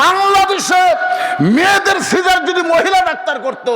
বাংলাদেশে মেয়েদের সিজার যদি মহিলা ডাক্তার করত,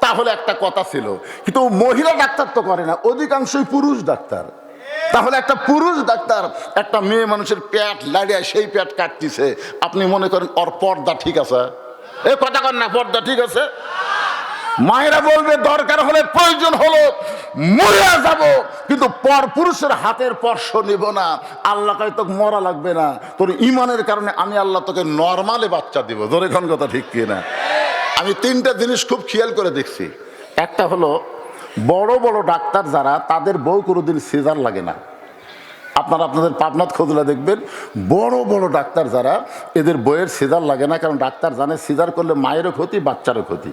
তাহলে একটা কথা ছিল। কিন্তু মহিলা ডাক্তার তো করে না, অধিকাংশই পুরুষ ডাক্তার। তাহলে একটা পুরুষ ডাক্তার, একটা মেয়ে মানুষের প্যাট লাড়িয়া সেই প্যাট কাটতিছে। আপনি মনে করেন, ওর পর্দা ঠিক আছে? এ কথা কর না, পর্দা ঠিক আছে? মায়েরা বলবে, দরকার হলে প্রয়োজন হলো মরিয়া যাব। কিন্তু পর পুরুষের হাতের স্পর্শ নিব না। আল্লাহ কয়, তোকে মরা লাগবে না। তোর ইমানের কারণে আমি আল্লাহ তোকে নর্মালে বাচ্চা দিব। ধরে খান কথা ঠিক কিনা আমি তিনটা জিনিস খুব খেয়াল করে দেখছি। একটা হলো, বড় বড় ডাক্তার যারা, তাদের বউ কোনোদিন সিজার লাগে না। আপনারা আপনাদের পাবনাথ খোঁজলে দেখবেন, বড় বড় ডাক্তার যারা, এদের বইয়ের সিজার লাগে না, কারণ ডাক্তার জানে সিজার করলে মায়েরও ক্ষতি, বাচ্চারও ক্ষতি।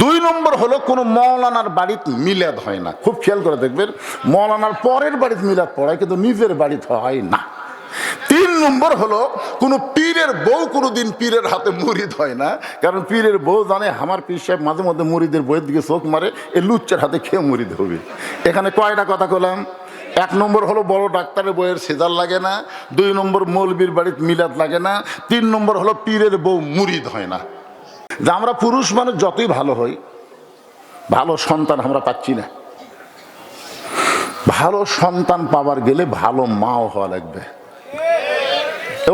দুই নম্বর হলো কোনো মৌলানার বাড়িতে মিলাদ হয় না। খুব খেয়াল করে দেখবেন, মৌলানার পরের বাড়িতে মিলাদ পড়ায়, কিন্তু নিজের বাড়িতে হয় না। তিন নম্বর হলো, কোনো পীরের বউ কোনোদিন পীরের হাতে মুরিদ হয় না, কারণ পীরের বউ জানে, আমার পীর সাহেব মাঝে মধ্যে মুরিদের বইয়ের দিকে চোখ মারে, এ লুচ্চার হাতে খেয়ে মুরিদ হবে। এখানে কয়টা কথা কলাম? এক নম্বর হলো বড় ডাক্তারের বইয়ের সেজার লাগে না, দুই নম্বর মৌলবীর বাড়িতে মিলাদ লাগে না, তিন নম্বর হলো পীরের বউ মুরিদ হয় না। যে আমরা পুরুষ মানুষ যতই ভালো হই, ভালো সন্তান আমরা পাচ্ছি না। ভালো সন্তান পাওয়ার গেলে ভালো মাও হওয়া লাগবে।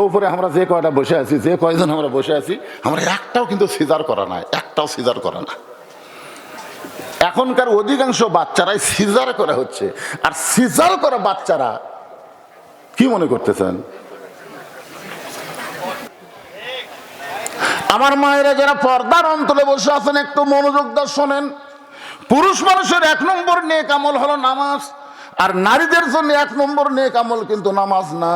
উপরে আমরা যে কয়টা বসে আছি, যে কয়জন আমরা বসে আছি, আমরা একটাও কিন্তু সিজার করা না একটাও সিজার করা না। এখনকার অধিকাংশ বাচ্চারাই সিজার করা হচ্ছে। আর সিজার করা বাচ্চারা কি মনে করতেছেন? আমার মায়েরা যারা পর্দার অন্তরে বসে আছেন, একটু মনোযোগ দা শোনেন। পুরুষ মানুষের এক নম্বর নেক আমল হলো নামাজ। আর নারীদের জন্য এক নম্বর নেক আমল কিন্তু নামাজ না।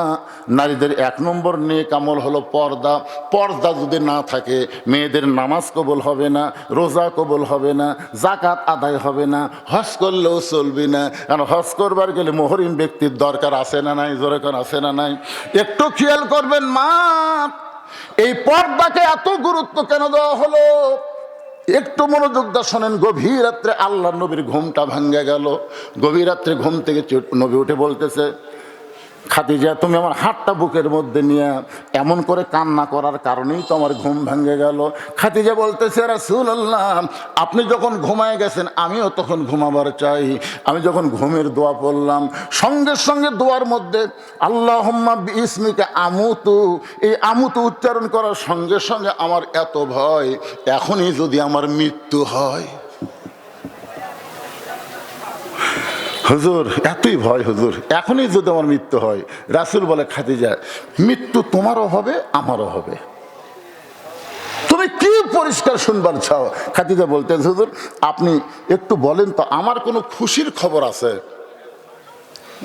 নারীদের এক নম্বর নেক আমল হলো পর্দা। পর্দা যদি না থাকে, মেয়েদের নামাজ কবল হবে না, রোজা কবল হবে না জাকাত আদায় হবে না, হজ করলেও চলবে না। কারণ হজ করবার গেলে মহরিম ব্যক্তির দরকার আছে না নাই? জোরেকার আছে না নাই? একটু খেয়াল করবেন, মা, এই পর্দাকে এত গুরুত্ব কেন দেওয়া হলো? একটু মনোযোগ দা শোনেন, গভীর রাত্রে আল্লাহ নবীর ঘুমটা ভাঙ্গে গেল। গভীর রাত্রে ঘুম থেকে নবী উঠে বলতেছে খাদিজা, তুমি আমার হাতটা বুকের মধ্যে নিয়ে এমন করে কান্না করার কারণেই তো আমার ঘুম ভেঙে গেল। খাদিজা বলতেছে রাসুল আল্লাহ আপনি যখন ঘুমায় গেছেন, আমিও তখন ঘুমাবার চাই। আমি যখন ঘুমের দোয়া পড়লাম, সঙ্গে সঙ্গে দোয়ার মধ্যে আল্লাহ ইসমিকে আমুতু। এই আমুতু উচ্চারণ করার সঙ্গে সঙ্গে আমার এত ভয়, এখনই যদি আমার মৃত্যু হয়। হুজুর, এতই ভয় হুজুর, এখনই যদি আমার মৃত্যু হয়, রাসুল বলে খাদিজা, মৃত্যু তোমারও হবে, আমারও হবে। তুমি কি পরিষ্কার শুনবার চাও? খাদিজা বলতেন, হুজুর, আপনি একটু বলেন তো, আমার কোনো খুশির খবর আছে?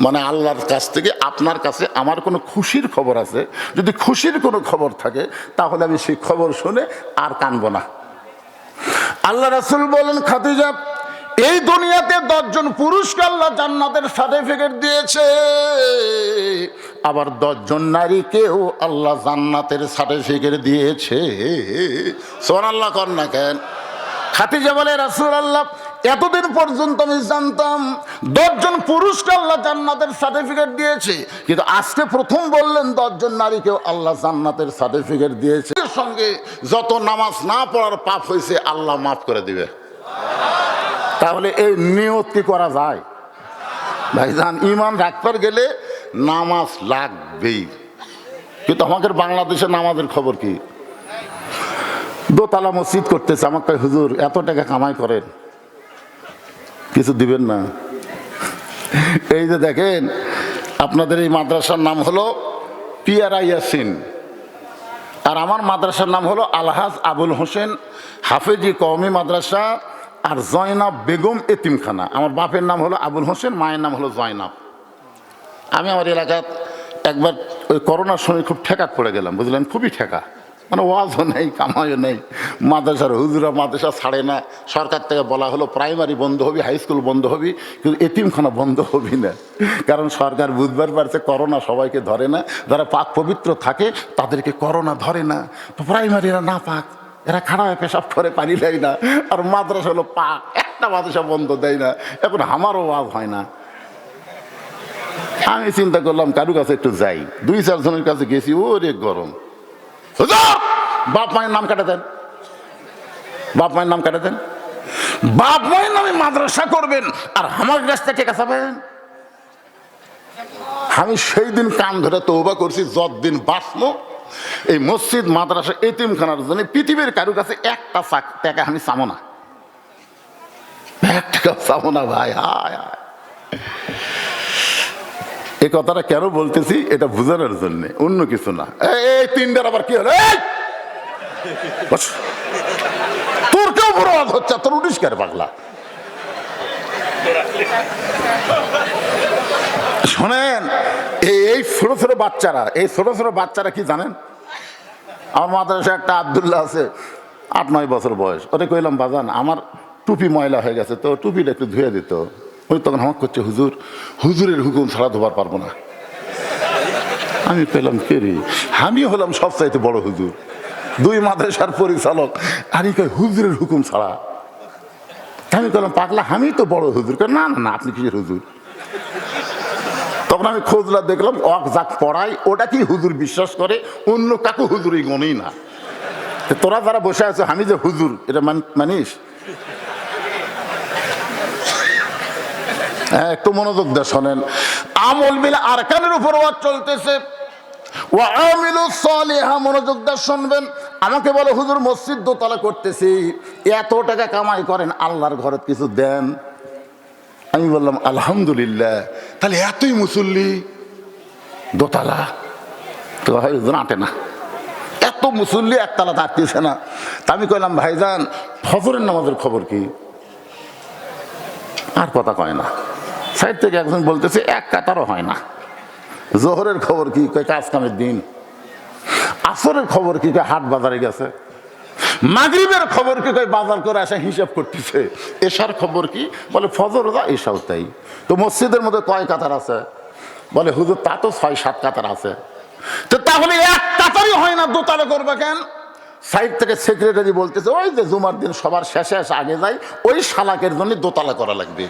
মানে আল্লাহর কাছ থেকে, আপনার কাছে আমার কোনো খুশির খবর আছে? যদি খুশির কোনো খবর থাকে, তাহলে আমি সেই খবর শুনে আর কানবো না। আল্লাহ রাসুল বলেন, খাদিজা এই দুনিয়াতে দশজন পুরুষকে আল্লাহ জান্নাতের সার্টিফিকেট দিয়েছে। আবার দশজন নারীকেও আল্লাহ জান্নাতের সার্টিফিকেট দিয়েছে। সোন আল্লাহ কর না কেন? খাতিজা বলে রাসুল আল্লাহ এতদিন পর্যন্ত আমি জানতাম দশজন পুরুষকে আল্লাহ জান্নাতের সার্টিফিকেট দিয়েছে। কিন্তু আজকে প্রথম বললেন দশজন নারীকেও আল্লাহ জান্নাতের সার্টিফিকেট দিয়েছে। সঙ্গে যত নামাজ না পড়ার পাপ হয়েছে, আল্লাহ মাফ করে দিবে। তাহলে এই নিয়ত কি করা যায়। ভাইজান, ইমান রাখবার গেলে নামাজ লাগবেই। কিন্তু আমাদের বাংলাদেশে নামাজের খবর কি? দোতলা মসজিদ করতেছে, আমাকে হুজুর, এত টাকা কামাই করেন। কিছু দিবেন না। এই যে দেখেন, আপনাদের এই মাদ্রাসার নাম হলো পিয়ারা ইয়াসিন। আর আমার মাদ্রাসার নাম হলো আলহাজ আবুল হোসেন হাফেজি কওমি মাদ্রাসা আর জয়নাব বেগম এতিমখানা। আমার বাপের নাম হলো আবুল হোসেন, মায়ের নাম হলো জয়নাব। আমি আমার এলাকাত একবার ওই করোনার সময় খুব ঠেকাত পড়ে গেলাম, বুঝলেন? খুবই ঠেকা। মানে ওয়াজও নেই, কামাইও নেই। মাদ্রাসার হুজুরা মাদ্রাসা ছাড়ে না। সরকার থেকে বলা হলো, প্রাইমারি বন্ধ হবি, হাই স্কুল বন্ধ হবি, কিন্তু এতিমখানা বন্ধ হবি না। কারণ সরকার বুধবার পারছে করোনা সবাইকে ধরে না। যারা পাক পবিত্র থাকে, তাদেরকে করোনা ধরে না। তো প্রাইমারিরা না পাক। এরা খারাপ পেশাব করে পানি দেয় না, আর মাদ্রাসা হলো পাক একটা মাদ্রাসা বন্ধ দেয় না। এখন আমারও ওয়াজ হয় না। আমি চিন্তা করলাম, কারু কাছে একটু যাই। দুই চারজনের কাছে গেছি, ওরে গরম। বাপ মায়ের নাম কাটে দেন। বাপ মায়ের নাম কাটে দেন। বাপ মায়ের নামে মাদ্রাসা করবেন, আর আমার কাছটা ঠিক আছে আমি সেই দিন কান ধরে তৌবা করছি, যতদিন বাঁচবো এই মসজিদ মাদ্রাসা এতিমখানার জন্য পৃথিবীর কারও কাছে একটা চাক- টাকা আমি চামো না। এক টাকা চামো না ভাই হায় হায়। এই কথাটা কেন বলতেছি? এটা বোঝানোর জন্য অন্য কিছু না। এই, তিনটার আবার কি হলো! তোর কেউ বড় হচ্ছে তোর উঠিস কেন পাগলা? শোনেন, এই ছোট ছোট বাচ্চারা, এই ছোট ছোট বাচ্চারা কি জানেন? আমার মাদ্রাসা একটা আবদুল্লাহ আছে, আট, নয় বছর বয়স। ওরে কইলাম, বাজান, আমার টুপি ময়লা হয়ে গেছে, তো টুপিটা একটু ধুয়ে দিত। ওই তখন আমার করছে, হুজুর, হুজুরের হুকুম ছাড়া ধোবার পারব না। আমি পেলাম কে রে? আমি হলাম সবচাইতে বড় হুজুর, দুই মাদ্রাসার পরিচালক। আর কই হুজুরের হুকুম ছাড়া? আমি বললাম পাগলা আমি তো বড় হুজুর। না না না, আপনি কিসের হুজুর? তখন আমি খোঁজলা দেখলাম, অক যাক পড়াই ওটা কি হুজুর বিশ্বাস করে? অন্য কাকু হুজুরই গণেই না। তোরা যারা বসে আছো, আমি যে হুজুর, এটা মান- মানিস? হ্যাঁ একটু মনোযোগ দিয়ে শোনেন। আমল মিলে আরকানের উপর ওয়াজ চলতেছে। ও আমিলু সালিহা, মনোযোগ দিয়ে শুনবেন। আমাকে বলে, হুজুর, মসজিদ দোতলা করতেছি। এত টাকা কামাই করেন, আল্লাহর ঘরে কিছু দেন? আমি বললাম, আলহামদুলিল্লাহ। তাহলে এতই মুসল্লি। দোতলা। তো ভাই আটে না। এত মুসল্লি একতলা থাকতেছে না। তা আমি কইলাম, ভাইজান, ফজরের নামাজের খবর কি? আর কথা কয় না। সাইড থেকে একজন বলতেছে, এক কাতারও হয় না। জোহরের খবর কি? কয় কাজ কামের দিন। আসরের খবর কি? হাট বাজারে গেছে। মাগরিবের খবর কি কয় বাজার করে আসা হিসাব করতেছে? এশার খবর কি? বলে, ফজর দা এসাও তাই। তো মসজিদের মধ্যে কয় কাতার আছে? বলে, হুজুর, তা তো ছয়, সাত কাতার আছে। তো তাহলে এক কাতারই হয় না, দোতলা করবে কেন? সাইড থেকে সেক্রেটারি বলতেছে, ওই যে জুমার দিন সবার শেষে এসে আগে যায় ওই শালাকের জন্য দোতলা করা লাগবে।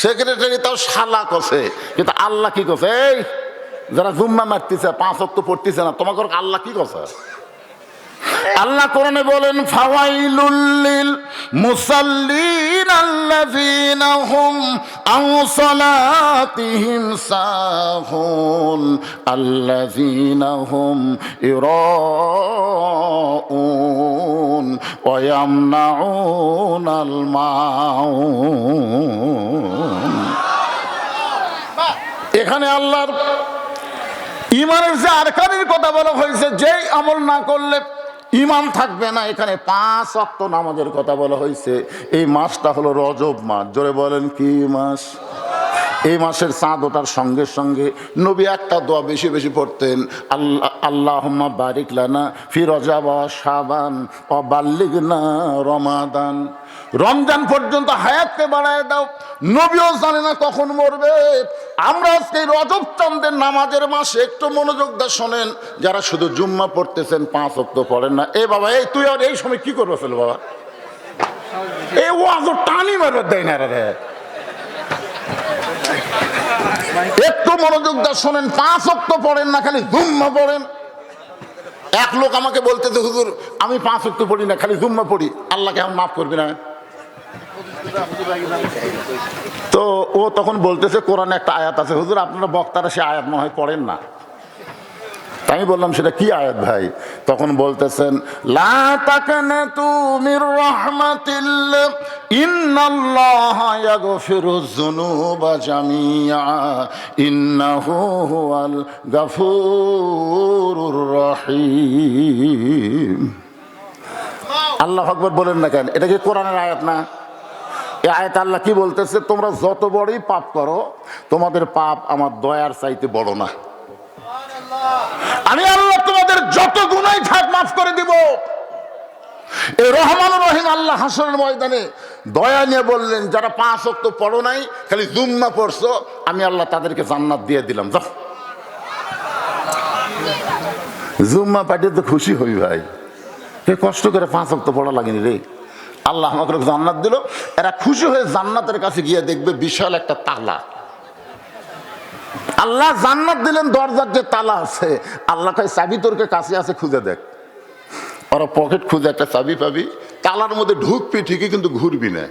সেক্রেটারি তাও শালা কছে কিন্তু আল্লাহ কি কছে এই, যারা জুম্মা মারতেছে, পাঁচ অক্ট পড়তেছে না, তোমাকে আল্লাহ কি কছে আল্লাহ কোরআনে বলেন, ফাওয়াইলুল মুসাল্লিন আল্লাযীনা হুম আন সালাতিহিম সাহুন আল্লাযীনা হুম ইরাউন ওয়া ইয়ামনাউনাল মাউন। এখানে আল্লাহর ইমানের যে আরকানের কথা বলা হয়েছে, যেই আমল না করলে ইমান থাকবে না। এখানে পাঁচ অক্ত নামাজের কথা বলা হয়েছে। এই মাসটা হলো রজব মাস। জোরে বলেন, কি মাস? এই মাসের চাঁদ ওঠার সঙ্গে সঙ্গে নবী একটা দোয়া বেশি বেশি পড়তেন আল্লাহ আল্লাহ বারিক লানা ফি রজাব সাবান ও বাল্লিক না রমাদান। রমজান পর্যন্ত হায়াতকে বাড়ায় দাও, নবীও জানে না কখন মরবে। আমরা আজকে রজব চন্দ্রের নামাজের মাসে একটু মনোযোগ দা শোনেন, যারা শুধু জুম্মা পড়তেছেন পাঁচ অক্ত পড়েন না। এ বাবা, এই তুই আর এই সময় কি করবে ফেল বাবা? এই ওয়াজ টানি মারবে দেয় না রে। একটু মনোযোগ দা শোনেন, পাঁচ অক্ত পড়েন না, খালি জুম্মা পড়েন। এক লোক আমাকে বলতেছে, হুজুর, আমি পাঁচ অক্ত পড়ি না, খালি জুম্মা পড়ি। আল্লাহকে কেমন মাফ করবি না তো ও তখন বলতেছে, কোরআনে একটা আয়াত আছে। হুজুর, আপনারা বক্তারা সে আয়াত মনে হয় পড়েন না। তাই বললাম, সেটা কি আয়াত ভাই? তখন বলতেছেন আল্লাহ আকবর বলেন না কেন? এটা কি কোরআনের আয়াত না? এই আয়াত আল্লাহ কি বলতেছে? তোমরা যত বড়ই পাপ করো, তোমাদের পাপ আমার দয়ার চাইতে বড় না। আমি আল্লাহ তোমাদের যত গুণাই থাক মাফ করে দিব। এই রহমান রহিম আল্লাহ হাসনের ময়দানে দয়া নিয়ে বললেন, যারা পাঁচ অক্ত পড়ো নাই, খালি জুম্মা পড়ছো, আমি আল্লাহ তাদেরকে জান্নাত দিয়ে দিলাম। যাও। জুম্মা পাঠিয়ে তো খুশি হই ভাই। এ কষ্ট করে পাঁচ অক্ত পড়া লাগেনি রে। আল্লাহ আমাকে জান্নাত দিল। এরা খুশি হয়ে জান্নাতের কাছে গিয়ে দেখবে বিশাল একটা তালা। আল্লাহ জান্নাত দিলেন, দরজার যে তালা আছে। আল্লাহ কয়, চাবি তোরকে কাছে আছে খুঁজে দেখ। ওরা পকেট খুঁজে একটা চাবি পাবি। তালার মধ্যে ঢুকবি ঠিকই, কিন্তু ঘুরবি না।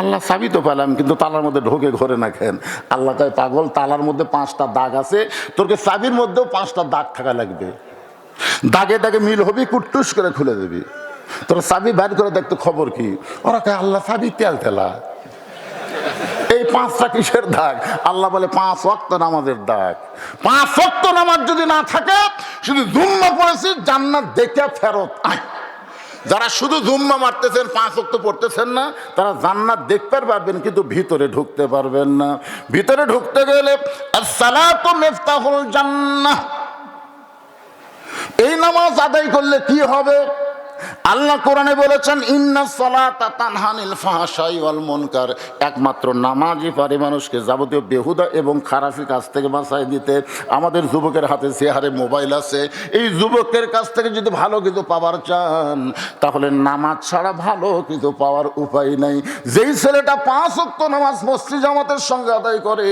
আল্লাহ, চাবি তো পেলাম, কিন্তু তালার মধ্যে ঢোকে ঘরে না খেন আল্লাহ কয়, পাগল, তালার মধ্যে পাঁচটা দাগ আছে। তোরকে চাবির মধ্যেও পাঁচটা দাগ থাকা লাগবে। দাগে দাগে মিল হবি কুট্টুস করে খুলে দিবি। তোর চাবি বাইর করে দেখতে খবর কি? ওরা কয়, আল্লাহ, চাবি তেল তেলা। পাঁচটা কিসের দাগ। আল্লাহ বলে, পাঁচ ওয়াক্ত নামাজের দাগ। পাঁচ ওয়াক্ত নামাজ যদি না থাকে, শুধু জুম্মা পড়েছি, জান্নাত দেখে ফেরত আয়। যারা শুধু জুম্মা মারতেছেন, পাঁচ ওয়াক্ত পড়তেছেন না, তারা জান্নাত দেখতে পারবেন, কিন্তু ভিতরে ঢুকতে পারবেন না। ভিতরে ঢুকতে গেলে জান্নাহ। এই নামাজ আদায় করলে কি হবে? আল্লাহ কোরআনে বলেছেন, ইন্না সালাতা একমাত্র নামাজই পারে মানুষকে যাবতীয় বেহুদা এবং খারাপি কাজ থেকে বাঁচাই দিতে। আমাদের যুবকের হাতে যে হারে মোবাইল আছে, এই যুবকের কাছ থেকে যদি ভালো কিছু পাওয়ার চান, তাহলে নামাজ ছাড়া ভালো কিছু পাওয়ার উপায় নাই। যেই ছেলেটা পাঁচ অক্ত নামাজ মসজিদ জামাতের সঙ্গে আদায় করে,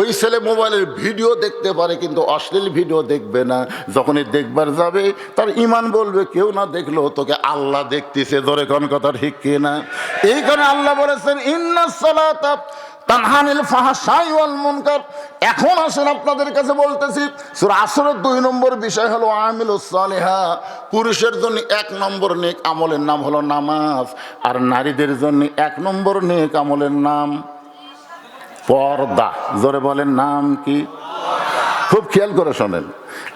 ওই ছেলে মোবাইলের ভিডিও দেখতে পারে, কিন্তু অশ্লীল ভিডিও দেখবে না। যখনই দেখবার যাবে, তার ইমান বলবে, কেউ না দেখল তোকে আল্লাহ দেখতেছে ধরে কোন কথা ঠিক কিনা এই কারণে আল্লাহ বলেছেন, ইন্না সালাতা তানহানিল ফাহাশাই এখন আসেন আপনাদের কাছে বলতেছি, সূরা আসরের দুই নম্বর বিষয় হলো আমিলুস সালিহা। পুরুষের জন্য এক নম্বর নেক আমলের নাম হলো নামাজ, আর নারীদের জন্য এক নম্বর নেক আমলের নাম পর্দা। জোরে বলেন নাম কি? খুব খেয়াল করে শোনেন।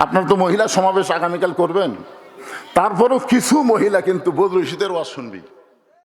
আপনার তো মহিলা সমাবেশ আগামীকাল করবেন? তারপরেও কিছু মহিলা কিন্তু বদরুশীদের ওয়াজ শুনবি।